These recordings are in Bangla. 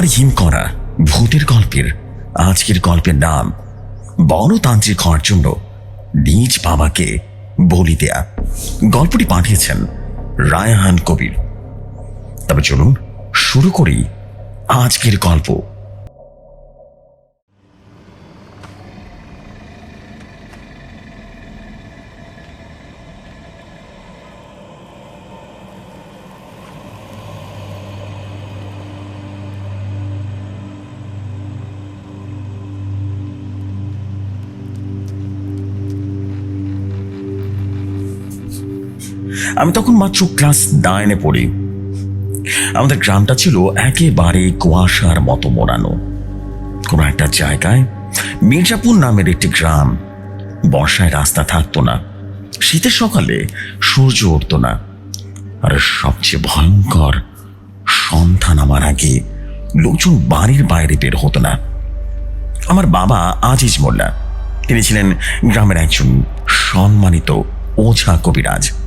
পাহাড় হিম করা ভূতের গল্পের, আজকের গল্পের নাম বনতান্ত্রিক হওয়ার জন্য নিজ বাবাকে বলি দেয়া। গল্পটি পাঠিয়েছেন রায়হান কবির। তবে চলুন শুরু করি আজকের গল্প। আমি তখন মাত্র ক্লাস নাইনে পড়ি। আমাদের গ্রামটা ছিল একেবারে কুয়াশার মতো মোড়ানো। কোনো একটা জায়গায় মির্জাপুর নামের একটি গ্রাম। বর্ষায় রাস্তা থাকতো না। শীতের সকালে সূর্য উঠতো না। আর সবচেয়ে ভয়ঙ্কর সন্ধ্যা আমার আগে লোকজন বাড়ির বাইরে বের হতো না। আমার বাবা আজিজ মোল্লা। তিনি ছিলেন গ্রামের একজন সম্মানিত ওঝা কবিরাজ।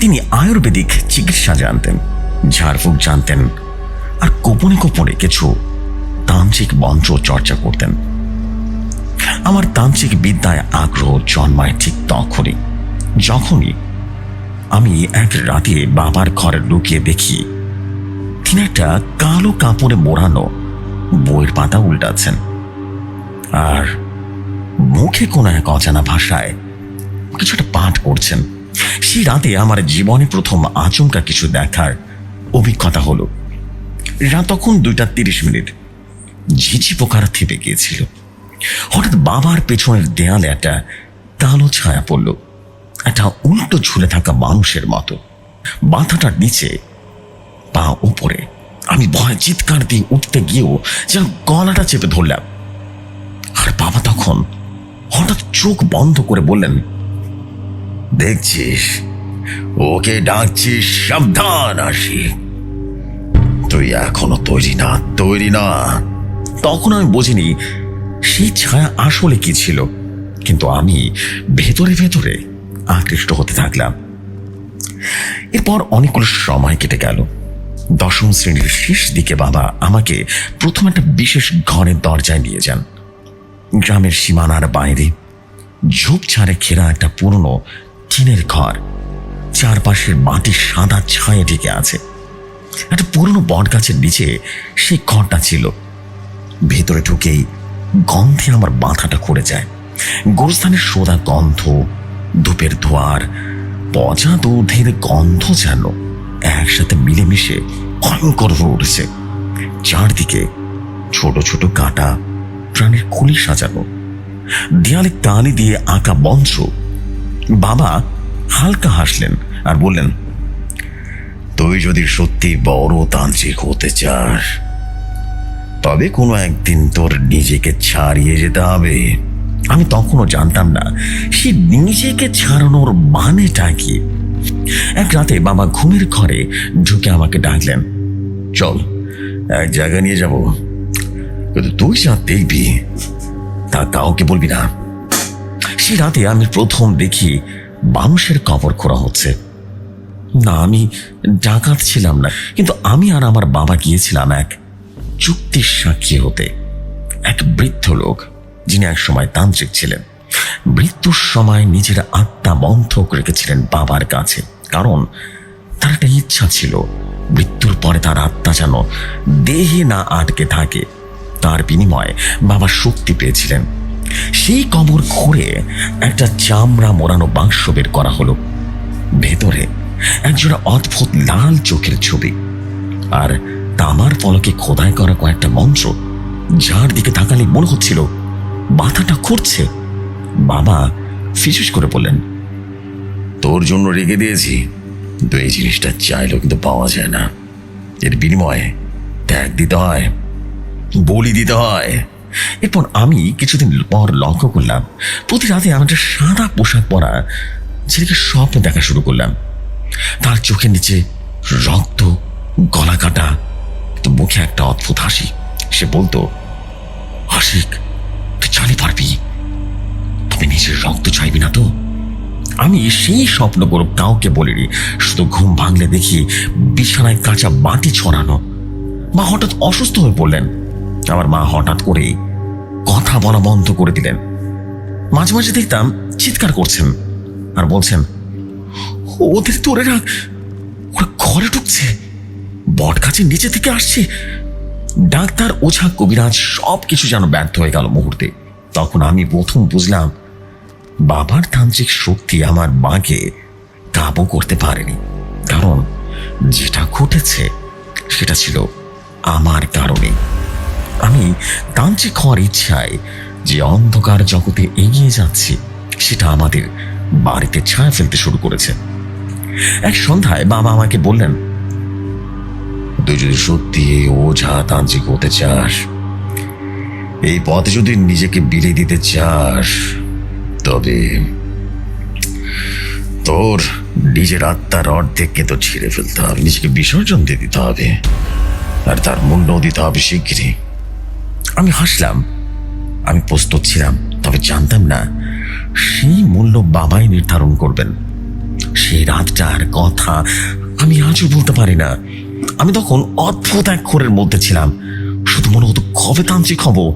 তিনি আয়ুর্বেদিক চিকিৎসা জানতেন, ঝাড়ফুঁক জানতেন, আর গোপনে গোপনে কিছু তান্ত্রিক মন্ত্র চর্চা করতেন। আমার তান্ত্রিক বিদ্যায় আগ্রহ জন্মায় ঠিক তখনই, যখনই আমি এক রাতে বাবার ঘরে লুকিয়ে দেখি, তিনি একটা কালো কাপড়ে মোড়ানো বইয়ের পাতা উল্টাচ্ছেন। আর মুখে কোনো এক অজানা ভাষায় কিছু একটা পাঠ করছেন। সেই রাতে আমার জীবনে প্রথম আচমকা কিছু দেখার অভিজ্ঞতা হলো। রাত তখন দুইটা তিরিশ মিনিট। ঝিঝি পোকার থেপে গিয়েছিল। হঠাৎ বাবার পেছনের দেয়ালে একটা কালো ছায়া পড়ল। একটা উল্টো ঝুলে থাকা মানুষের মতো। মাথাটার নিচে পা উপরে আমি ভয় চিৎকার দিয়ে উঠতে গিয়েও যেন গলাটা চেপে ধরলাম। আর বাবা তখন হঠাৎ চোখ বন্ধ করে বললেন দেখছিস? ওকে ডাকছিস, সাবধান আসি। তুই এখনও তৈরি না তৈরি না। তখন আমি বুঝিনি সেই ছায়া আসলে কি ছিল। কিন্তু আমি ভেতরে ভেতরে আকৃষ্ট হতে থাকলাম। এরপর অনেকগুলো সময় কেটে গেল। দশম শ্রেণির শেষ দিকে বাবা আমাকে প্রথম একটা বিশেষ ঘরের দরজায় নিয়ে যান। গ্রামের সীমানার বাইরে ঝোপঝাড়ে ঘেরা একটা পুরনো টিনের ঘর। চারপাশের মাটির সাদা ছায়ে ঢেকে আছে। একটা পুরনো বট গাছের নিচে সেই ঘরটা ছিল। ভেতরে ঢুকেই গন্ধে আমার মাথাটা করে যায়। গোরস্থানের সোদা গন্ধ ধূপের ধোয়ার, পচা দুধের গন্ধ যেন একসাথে মিলেমিশে ভয়ঙ্কর হয়ে উঠেছে। চারদিকে ছোট ছোট কাটা, প্রাণীর খুলি সাজানো। দেয়ালে কালি দিয়ে আঁকা বঞ্চ বাবা হালকা হাসলেন আর বললেন, তুই যদি সত্যি বড় তান্ত্রিক হতে চাস, তবে কোনো একদিন তোর নিজেকে ছাড়িয়ে যেতে হবে। আমি তখনও জানতাম না সে নিজেকে ছাড়ানোর মানেটা কি। এক রাতে বাবা ঘুমের ঘরে ঢুকে আমাকে ডাকলেন, চল, এক জায়গায় নিয়ে যাব। কিন্তু তুই যা দেখবি, তা কাউকে বলবি না। সে রাতে আমি প্রথম দেখি মানুষের কবর খোঁড়া হচ্ছে। না, আমি ডাকাত ছিলাম না, কিন্তু আমি আর আমার বাবা গিয়েছিলাম এক চুক্তির সাক্ষী হতে। এক বৃদ্ধ লোক, যিনি এক সময় তান্ত্রিক ছিলেন। মৃত্যুর সময় নিজের আত্মা বন্ধক রেখেছিলেন বাবার কাছে, কারণ তার একটা ইচ্ছা ছিল, মৃত্যুর পরে তার আত্মা যেন দেহে না আটকে থাকে। তার বিনিময়ে বাবা শক্তি পেয়েছিলেন। সেই কবর খুঁড়ে একটা চামড়া মোড়ানো বাক্স বের করা হলো। ভেতরে একজোড়া অদ্ভুত লাল চোখের ছবি আর তামার ফলকে খোদাই করা কয়েকটা মন্ত্র, যার দিকে তাকালে মনে হচ্ছিল মাথাটা খুঁড়ছে। বাবা ফিসুস করে বললেন, তোর জন্য রেখে দিয়েছি। কিন্তু এই জিনিসটা চাইলেও কিন্তু পাওয়া যায় না। এর বিনিময়ে ত্যাগ দিতে হয়, বলি দিতে হয়। এরপর আমি কিছুদিন পর লক্ষ্য করলাম, প্রতি রাতে আমি একটা সাদা পোশাক পরা ছেলেকে স্বপ্ন দেখা শুরু করলাম। তার চোখের নিচে রক্ত, গলা কাটা মুখে একটা অদ্ভুত হাসি। সে বলতো, আশিক, তুই চালি পারবি, তবে নিজের রক্ত চাইবি না তো? আমি সেই স্বপ্নগুলো কাউকে বলিনি, শুধু ঘুম ভাঙলে দেখি বিছানায় কাঁচা বাটি ছড়ানো। মা হঠাৎ অসুস্থ হয়ে পড়লেন। আমার মা হঠাৎ করে কথা বলা বন্ধ করে দিলেন। মাঝে মাঝে দেখতাম চিৎকার করছেন আর বলছেন, ওদের তোরে রাখ ওরা ঘরে ঢুকছে বট গাছের নিচে থেকে আসছে। ডাক্তার, ওঝা, কবিরাজ সব কিছু যেন ব্যর্থ হয়ে গেল মুহূর্তে। তখন আমি প্রথম বুঝলাম, বাবার তান্ত্রিক শক্তি আমার মাকে কাবু করতে পারেনি। কারণ যেটা ঘটেছে সেটা ছিল আমার কারণে। আমি তান্ত্রিক হওয়ার ইচ্ছায় যে অন্ধকার জগতে এগিয়ে যাচ্ছি, সেটা আমাদের বাড়িতে ছায়া ফেলতে শুরু করেছে। এক সন্ধ্যায় বাবা আমাকে বললেন, তুই যদি সত্যি ওঝা তান্ত্রিক হতে চাস, এই পথে যদি নিজেকে বিলিয়ে দিতে চাস, তবে তোর নিজের আত্মার অর্ধেককে তো ছিঁড়ে ফেলতে হবে, নিজেকে বিসর্জন দিয়ে দিতে হবে, আর তার মূল্য দিতে হবে শিগগিরই। আমি হাসলাম। আমি প্রস্তুত ছিলাম, তবে জানতাম না সেই মূল্য বাবাই নির্ধারণ করবেন। সেই রাতটার কথা আমি আজও বলতে পারি না। আমি তখন অদ্ভুত এক খোরের মধ্যে ছিলাম। শুধু মনে হতো কবে তান্ত্রিক হব।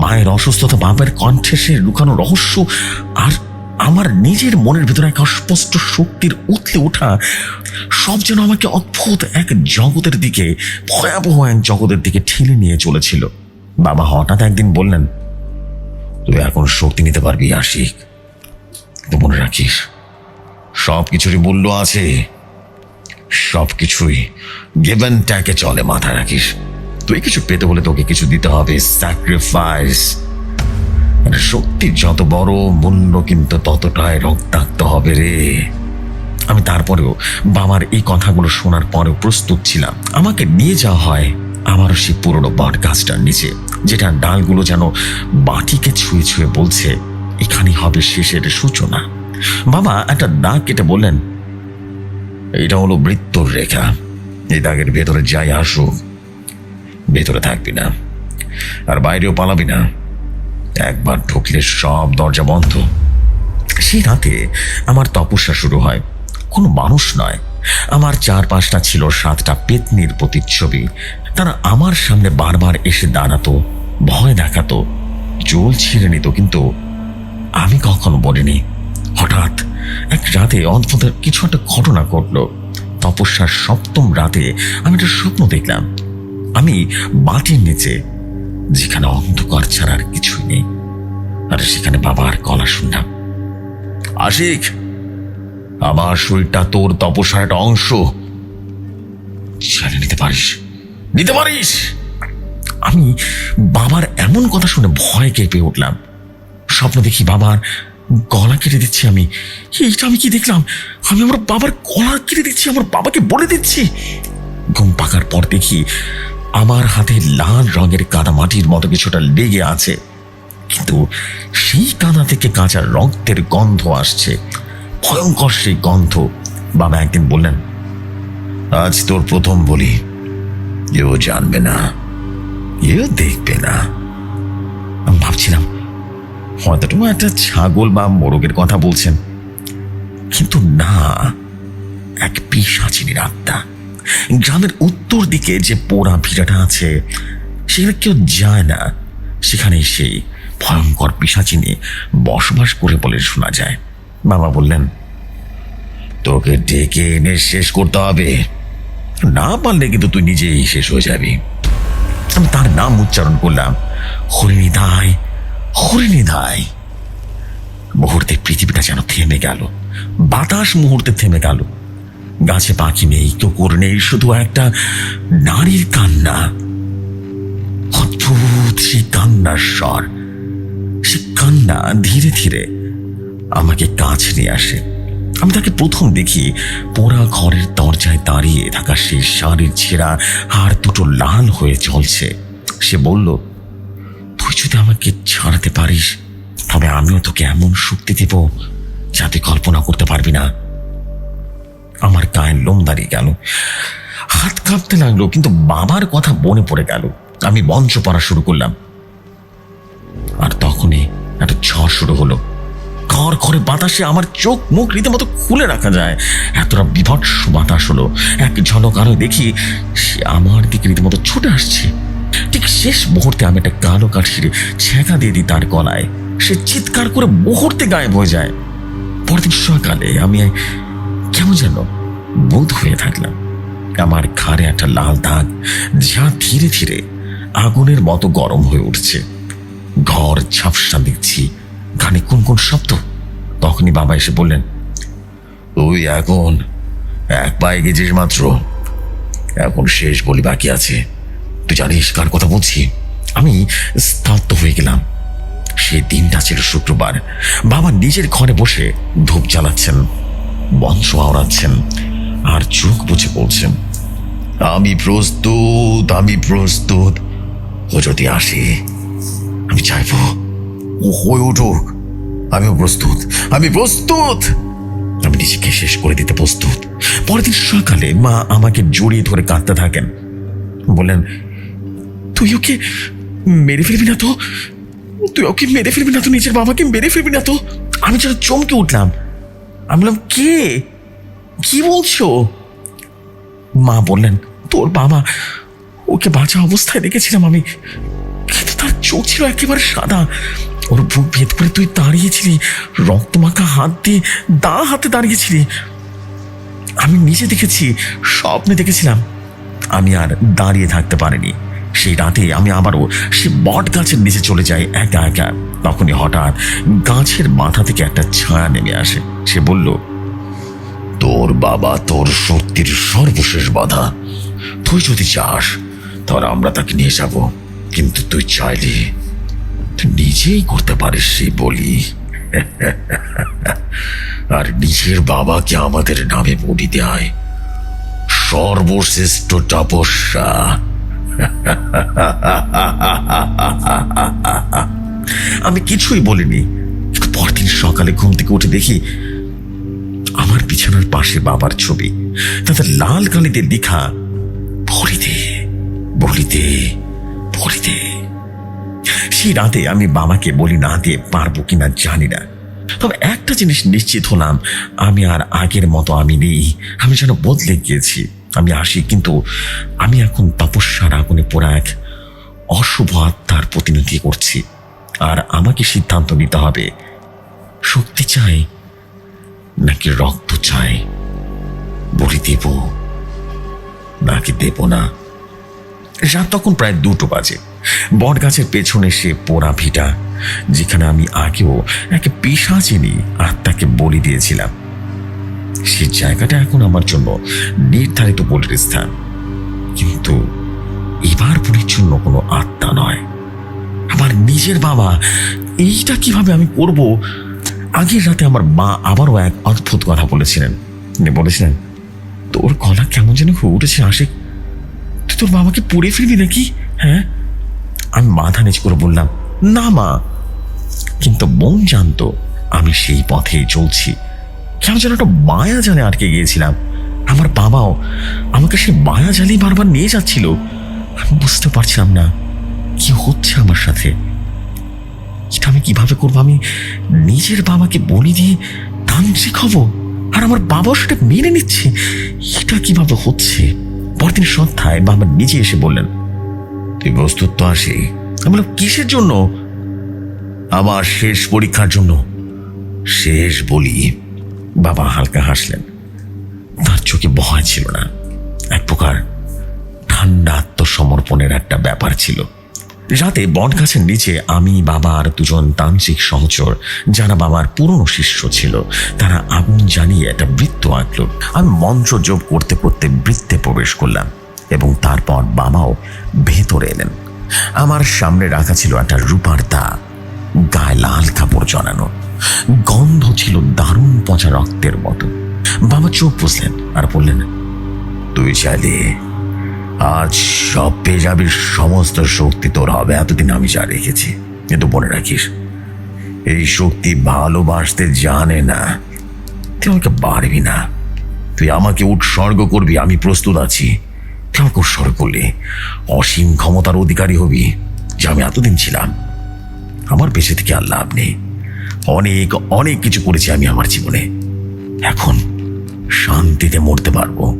মায়ের অসুস্থতা বাবার কণ্ঠে সে লুকানো রহস্য আর আমার নিজের মনের ভেতরে এক অস্পষ্ট শক্তির উতলে ওঠা সব যেন আমাকে অদ্ভুত এক জগতের দিকে, ভয়াবহ এক জগতের দিকে ঠেলে নিয়ে চলেছিল। বাবা হঠাৎ একদিন বললেন, তুই এখন শক্তি নিতে পারবি আশিক। তো মনে রাখিস, সব কিছুরই মূল্য আছে। সব কিছুই গেভেন ট্যাকে চলে মাথা রাখিস। তুই কিছু পেতে হলে তোকে কিছু দিতে হবে। স্যাক্রিফাইস শক্তির যত বড় মূল্য কিন্তু ততটাই রক্তাক্ত হবে রে। আমি তারপরেও বাবার এই কথাগুলো শোনার পরেও প্রস্তুত ছিলাম। আমাকে নিয়ে যাওয়া হয় আমারও সেই পুরনো বট গাছটার নিচে যেটা ডালগুলো যেন বাটিকে ছুঁয়ে ছুঁয়ে বলছে, এখানেই হবে শেষের সূচনা। বাবা একটা দাগ কেটে বললেন, এটা হলো মৃত্যুর রেখা। এই দাগের ভেতরে যাই আসুক, ভেতরে থাকবি না। আর বাইরেও পালাবি না। একবার ঢুকলে সব দরজা বন্ধ। সেই রাতে আমার তপস্যা শুরু হয়। কোনো মানুষ নয়। আমার চারপাশটা ছিল সাতটা পেতনির প্রতিচ্ছবি। তারা আমার সামনে বারবার এসে দাঁড়াতো, ভয় দেখাতো, জল ছিঁড়ে নিত, কিন্তু আমি কখনো বলিনি। হঠাৎ এক রাতে অদ্ভুত কিছু একটা ঘটনা ঘটলো। তপস্যার সপ্তম রাতে আমি একটা স্বপ্ন দেখলাম। আমি মাটির নিচে যেখানে অন্ধকার ছাড়া আর কিছুই নেই, আর সেখানে বাবার গলা শুনলাম। আশিক, আমার শরীরটা তোর তপস্যার একটা অংশ। ছেড়ে নিতে পারিস? নিতে পারিস? আমি বাবার এমন কথা শুনে ভয় কেঁপে উঠলাম। স্বপ্ন দেখি বাবার গলা কেটে দিচ্ছি আমি। এইটা আমি কি দেখলাম? আমি আমার বাবার গলা কেটে দিচ্ছি, আমার বাবাকে বলে দিচ্ছি। ঘুম পাকার পর দেখি আমার হাতে লাল রঙের কাদা মাটির মতো কিছুটা লেগে আছে। কিন্তু সেই কাদা থেকে কাঁচা রক্তের গন্ধ আসছে। ভয়ঙ্কর সেই গন্ধ, বাবা একদিন বললেন, আজ তোর প্রথম বলি। এও জানবে না এও দেখবে না। আমি ভাবছিলাম হয়তো একটা ছাগল বা মোরগের কথা বলছেন। কিন্তু না, এক পিসাচিনীর আত্মা। গ্রামের উত্তর দিকে যে পোড়া ভিড়াটা আছে, সেখানে কেউ যায় না। সেখানে সেই ভয়ঙ্কর পিসাচিনী বসবাস করে বলে শোনা যায়। বাবা বললেন, তোকে ডেকে এনে শেষ করতে হবে। না পারলে কিন্তু তুই নিজেই শেষ হয়ে যাবি। আমি তার নাম উচ্চারণ করলাম হরিণী দায় হরিণী দায় মুহূর্তে পৃথিবীটা যেন থেমে গেল। বাতাস মুহূর্তে থেমে গেল। গাছে পাখি নেই, কুকুর নেই, শুধু একটা নারীর কান্না। অদ্ভুত সেই কান্নার স্বর। সে কান্না ধীরে ধীরে আমাকে কাছে নিয়ে আসে। আমি তাকে প্রথম দেখি পোড়া ঘরের দরজায় দাঁড়িয়ে থাকা সেই শাড়ির ছেঁড়া হাড় দুটো লাল হয়ে চলছে সে বলল, তুই যদি আমাকে ছাড়াতে পারিস, তবে আমিও তোকে এমন শক্তি দেব যাতে কল্পনা করতে পারবি না। আমার গায়ের লোম দাঁড়িয়ে গেল। হাত কাঁপতে লাগল, কিন্তু বাবার কথা মনে পড়ে গেল। আমি মঞ্চ পড়া শুরু করলাম। আর তখনই একটা ঝড় শুরু হলো। খড় খড়ে বাতাসে আমার চোখ মুখ রীতিমতো খুলে রাখা যায়। এতটা বিভৎস বাতাস হলো। এক ঝলক আরও দেখি সে আমার দিকে রীতিমতো ছুটে আসছে। ঠিক শেষ মুহূর্তে আমি একটা কালো কাঠির ছেঁকা দিয়ে দিই তার গলায়। সে চিৎকার করে মুহূর্তে গায়েব হয়ে যায়। পরদিন সকালে আমি কেমন যেন বোধ হয়ে থাকলাম। আমার ঘাড়ে একটা লাল দাগ যা ধীরে ধীরে আগুনের মতো গরম হয়ে উঠছে। ঘর ঝাপসা দেখছি গানে কোন কোন শব্দ। তখনই বাবা এসে বললেন, তুই এখন এক পায়ে গেছিস মাত্র। এখন শেষ বলি বাকি আছে। তুই জানিস, কার কথা বলছি? আমি স্তব্ধ হয়ে গেলাম। সে দিনটা ছিল শুক্রবার। বাবা নিজের ঘরে বসে ধূপ জ্বালাচ্ছেন। বংশ আওড়াচ্ছেন আর চোখ বুঝে বলছেন, আমি প্রস্তুত আমি প্রস্তুত। ও যদি আসে, আমি চাইব ও হয়ে উঠুক। আমিও প্রস্তুত, আমি প্রস্তুত। আমি নিজেকে শেষ করে দিতে প্রস্তুত। পরের দিন সকালে মা আমাকে জড়িয়ে ধরে কাঁদতে থাকেন। বললেন, তুই ওকে মেরে ফেলবি না তো? তুই ওকে মেরে ফেলবি না তো? নিজের বাবাকে মেরে ফেলবি না তো? আমি যেন চমকে উঠলাম। আমি বললাম, কে? কি বলছো? মা বললেন, তোর বাবা, ওকে বাঁচা অবস্থায় দেখেছিলাম আমি। কিন্তু তার চোখ ছিল একেবারে সাদা। ওর বুক ভেদ করে তুই দাঁড়িয়েছিলি, রক্তমাখা হাত দিয়ে দা হাতে দাঁড়িয়েছিলি। আমি নিজে দেখেছি, স্বপ্নে দেখেছিলাম। আমি আর দাঁড়িয়ে থাকতে পারিনি। সেই রাতে আমি আবারও সে বট গাছের নিচে চলে যাই একা একা তখনই হঠাৎ গাছের মাথা থেকে একটা ছায়া নেমে আসে। সে বলল, তোর বাবা তোর শক্তির সর্বশেষ বাধা। তুই যদি চাস তাহলে আমরা তাকে নিয়ে যাব। কিন্তু তুই চাইলে নিজেই করতে পারিস সেই বলি। আর নিজের বাবাকে আমাদের নামে বলি দেয়। সর্বশ্রেষ্ঠ তপস্যা। আমি কিছুই বলিনি। পরদিন সকালে ঘুম থেকে উঠে দেখি আমার বিছানার পাশে বাবার ছবি। তাতে লাল কালিতে লেখা, বলিতে বলিতে বলিতে। সেই রাতে আমি বাবাকে বলি না দিয়ে পারব কিনা জানি না। তবে একটা জিনিস নিশ্চিত হলাম, আমি আর আগের মতো আমি নেই, আমি যেন বদলে গিয়েছি। আমি আসি, কিন্তু আমি এখন তপস্যার আগুনে পোড়া এক অশুভ আত্মার প্রতিনিধি করছি। আর আমাকে সিদ্ধান্ত নিতে হবে, শক্তি চাই নাকি রক্ত চাই? বলি দেব, নাকি দেব না? রাত তখন প্রায় দুটো বাজে। বট গাছের পেছনে সে পোড়া ভিটা, যেখানে আমি আগেও একে এক পিসাচিনি আত্মাকে বলি দিয়েছিলাম। সে জায়গাটা এখন আমার জন্য নির্ধারিত বলির স্থান। কিন্তু এবার বলির জন্য কোনো আত্মা নয়। আমার নিজের বাবা, এইটা কীভাবে আমি করব? আগের রাতে আমার মা আবারও এক অদ্ভুত কথা বলেছিলেন। বলেছিলেন, তোর গলা কেমন যেন হয়ে উঠেছে আশিক। তুই তোর বাবাকে পড়ে ফিরবি নাকি? হ্যাঁ? আমি মাথা নিচ করে বললাম, না মা। কিন্তু মন জানতো আমি সেই পথেই চলছি। কেমন যেন একটা মায়া জালে আটকে গিয়েছিলাম। আমার বাবাও আমাকে সেই মায়া জালেই বারবার নিয়ে যাচ্ছিল। আমি বুঝতে পারছিলাম না, কি হচ্ছে আমার সাথে? এটা আমি কীভাবে করব? আমি নিজের বাবাকে বলি দিয়ে তান্ত্রিক হব, আর আমার বাবা সেটা মেনে নিচ্ছে। এটা কীভাবে হচ্ছে? পরদিন সন্ধ্যায় বাবা নিজে এসে বললেন, তুই প্রস্তুত তো আসি আমি বললাম, কিসের জন্য? আমার শেষ পরীক্ষার জন্য। শেষ বলি। বাবা হালকা হাসলেন। তার চোখে ভয় ছিল না। এক প্রকার ঠান্ডা আত্মসমর্পণের একটা ব্যাপার ছিল। রাতে বট গাছের নিচে আমি, বাবা আর দুজন তান্ত্রিক সহচর, যারা বাবার পুরনো শিষ্য ছিল, তারা আগুন জ্বালিয়ে একটা বৃত্ত আঁকল। আমি মন্ত্র যোগ করতে করতে বৃত্তে প্রবেশ করলাম এবং তারপর বাবাও ভেতরে এলেন। আমার সামনে রাখা ছিল একটা রূপার দা, গায়ে লাল কাপড় জড়ানো। গন্ধ ছিল দারুণ পচা রক্তের মতো। বাবা চোখ বুঝলেন আর বললেন, তুই চাইলে আজ সব পেয়ে যাবি সমস্ত শক্তি তোর হবে, এতদিন আমি যা রেখেছি। কিন্তু মনে রাখিস, এই শক্তি ভালোবাসতে জানে না। তুই আমাকে পারবি না। তুই আমাকে উৎসর্গ করবি, আমি প্রস্তুত আছি। তুই আমাকে উৎসর্গ করলি। অসীম ক্ষমতার অধিকারী হবি, যে আমি এতদিন ছিলাম। আমার বেঁচে থেকে আর লাভ নেই। অনেক অনেক কিছু করেছি আমি আমার জীবনে। এখন শান্তিতে মরতে পারব।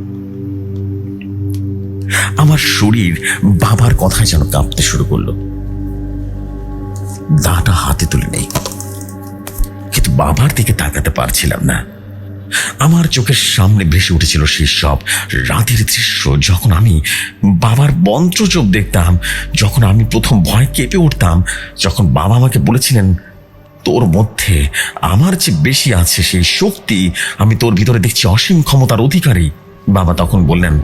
আমার শরীর বাবার কথায় যেন কাঁপতে শুরু করল। দাটা হাতে তুলে নেই। কিন্তু বাবার দিকে তাকাতে পারছিলাম না। আমার চোখের সামনে ভেসে উঠেছিল সেই সব রাতের দৃশ্য। যখন আমি বাবার মন্ত্রচোপ দেখতাম, যখন আমি প্রথম ভয় কেঁপে উঠতাম, যখন বাবা আমাকে বলেছিলেন তোর মধ্যে আমার যে বেশি আছে সেই শক্তি, আমি তোর ভিতরে দেখছি অসীম ক্ষমতার অধিকারী। বাবা তখন বললেন,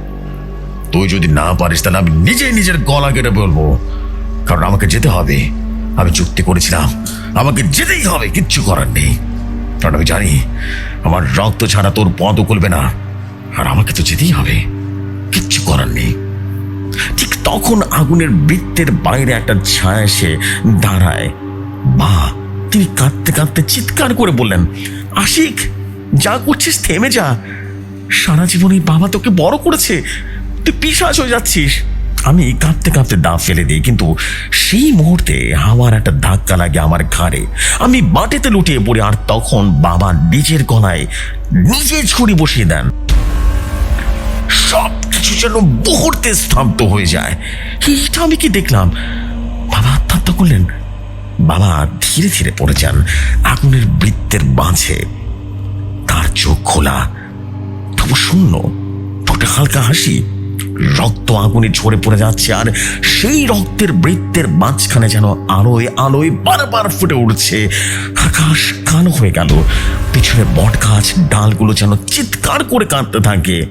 তুই যদি না পারিস, তাহলে আমি নিজেই নিজের গলা কেটে বলব। কারণ আমাকে যেতে হবে। আমি চুক্তি করেছিলাম। আমাকে যেতেই হবে, কিচ্ছু করার নেই। কারণ আমি জানি, আমার রক্ত ছাড়া তোর পদও খুলবে না। আর আমাকে তো যেতেই হবে। কিচ্ছু করার নেই। ঠিক তখন আগুনের বৃত্তের বাইরে একটা ছায়া এসে দাঁড়ায়। মা তিনি কাঁদতে কাঁদতে চিৎকার করে বললেন, আশিক, যা করছিস থেমে যা। সারা জীবন এই বাবা তোকে বড় করেছে। তুই পিসাজ হয়ে যাচ্ছিস। আমি কাঁদতে কাঁদতে দাঁত ফেলে দিই, কিন্তু সেই মুহূর্তে আমার একটা ধাক্কা লাগে আমার ঘাড়ে। আমি মাটিতে লুটিয়ে পড়ি আর তখন বাবা নিজের গলায় নিজে ছুরি বসিয়ে দেন। সব কিছু যেন মুহূর্তে স্তব্ধ হয়ে যায়। এইটা আমি কি দেখলাম? বাবা আত্মহত্যা করলেন। বাবা ধীরে ধীরে পড়ে যান। আগুনের বৃত্তের মাঝে। তার চোখ খোলা। তবু শূন্য। ঠোঁটে হালকা হাসি। রক্ত আগুনে ঝরে পড়ে যাচ্ছে আর সেই রক্তের বৃত্তের মাঝখানে যেন আলোয় আলোয় বারবার ফুটে উঠছে। আকাশ কালো হয়ে গেল। পিছনে বট গাছ, ডালগুলো যেন চিৎকার করে কাঁদতে থাকে।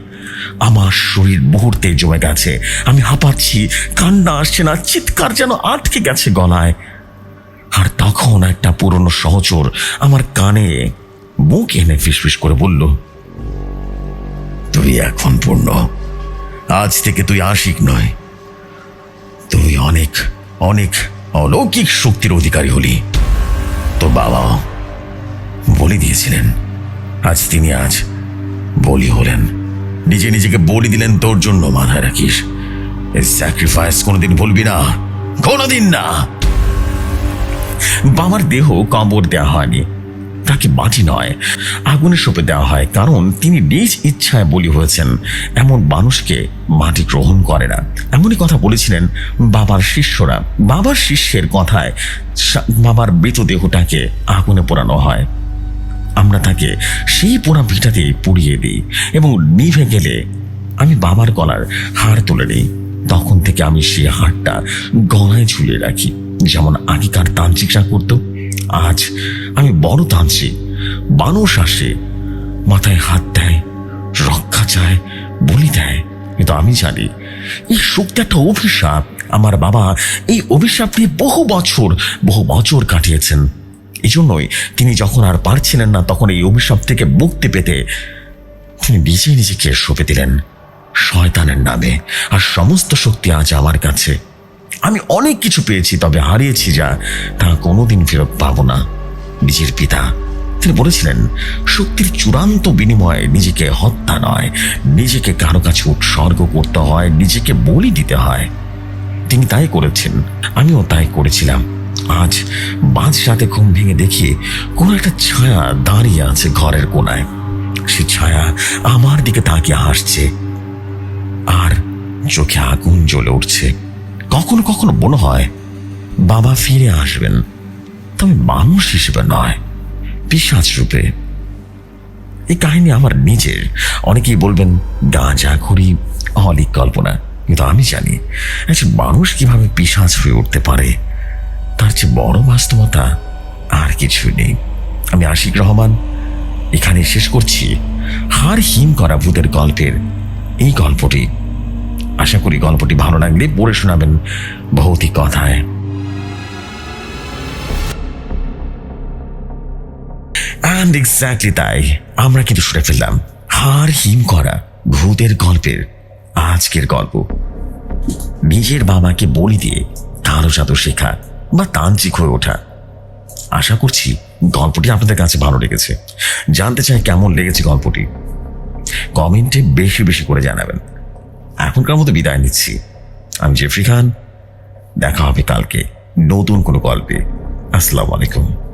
আমার শরীর মুহূর্তে জমে গেছে। আমি হাঁপাচ্ছি, কান্না আসছে না, চিৎকার যেন আটকে গেছে গলায়। আর তখন একটা পুরনো সহচর আমার কানে মুখ এনে ফিসফিস করে বলল, তুই এখন পূর্ণ। আজ থেকে তুই আশিক নয়। তুই অনেক অনেক অলৌকিক শক্তির অধিকারী হলি। তোর বাবাও বলি দিয়েছিলেন। আজ তিনি আজ বলি হলেন। নিজে নিজেকে বলি দিলেন, তোর জন্য মাথায় রাখিস। স্যাক্রিফাইস কোনোদিন ভুলবি না। কোনোদিন না। বাবার দেহ কবর দেওয়া হয়নি। তাকে মাটি নয় আগুনে সঁপে দেওয়া হয়, কারণ তিনি নিজ ইচ্ছায় বলি হয়েছেন, এমন মানুষকে মাটি গ্রহণ করে না। এমনই কথা বলেছিলেন বাবার শিষ্যরা। বাবার শিষ্যের কথায় বাবার মৃতদেহটাকে আগুনে পোড়ানো হয়। আমরা তাকে সেই পোড়া ভিটাতে পুড়িয়ে দিই এবং নিভে গেলে আমি বাবার গলার হাড় তুলে নিই। তখন থেকে আমি সেই হাড়টা গলায় ঝুলিয়ে রাখি। যেমন আগেকার তান্ত্রিকরা করত, আজ আমি বড় তান্ত্রিক। মানুষ আসে মাথায় হাত দেয়, রক্ষা চায়, বলি দেয়। কিন্তু আমি জানি, এই শক্তি একটা অভিশাপ, আমার বাবা এই অভিশাপ নিয়ে বহু বছর বহু বছর কাটিয়েছেন। এই জন্যই তিনি যখন আর পারছিলেন না, তখন এই অভিশাপ থেকে মুক্তি পেতে তিনি নিজে নিজেকে সঁপে দিলেন। শয়তানের নামে। আর সমস্ত শক্তি আজ আমার কাছে। আমি অনেক কিছু পেয়েছি, তবে হারিয়েছি যা তা কোনোদিন ফেরত পাবো না। নিজের পিতা, তিনি বলেছিলেন, শক্তির চূড়ান্ত বিনিময়ে নিজেকে হত্যা নয়, নিজেকে কারও কাছে উৎসর্গ করতে হয়, নিজেকে বলি দিতে হয়। তিনি তাই করেছেন, আমিও তাই করেছিলাম। আজ মাঝ রাতে ঘুম ভেঙে দেখি কোনো একটা ছায়া দাঁড়িয়ে আছে ঘরের কোনায় সে ছায়া আমার দিকে তাকিয়ে হাসছে, আর চোখে আগুন জ্বলে উঠছে। কখনো কখনো মনে হয় বাবা ফিরে আসবেন, তবে মানুষ হিসেবে নয় পিসাচ রূপে। এই কাহিনী আমার নিজের। অনেকেই বলবেন, গাঁজা ঘুরি অলিক কল্পনা। কিন্তু আমি জানি, একজন মানুষ কীভাবে পিসাচ হয়ে উঠতে পারে, তার চেয়ে বড় বাস্তবতা আর কিছুই নেই। আমি আশিক রহমান এখানে শেষ করছি। হার হিম করা ভূতের গল্পের এই গল্পটি। আশা করি গল্পটি ভালো লাগলে পড়ে শোনাবেন ভৌতিক কথায়। অ্যান্ড এক্স্যাক্টলি তাই, আমরা কিন্তু শুনে ফেললাম, হার হিম করা ভূতের গল্পের আজকের গল্প। নিজের বাবাকে বলি দিয়ে কারও জাদু শেখা বা তান্ত্রিক হয়ে ওঠা। আশা করছি গল্পটি আপনাদের কাছে ভালো লেগেছে। জানতে চাই কেমন লেগেছে গল্পটি? কমেন্টে বেশি বেশি করে জানাবেন। এখনকার মতো বিদায় নিচ্ছি। আমি জেফরি খান, দেখা হবে কালকে নতুন কোনো গল্পে। আসসালামু আলাইকুম।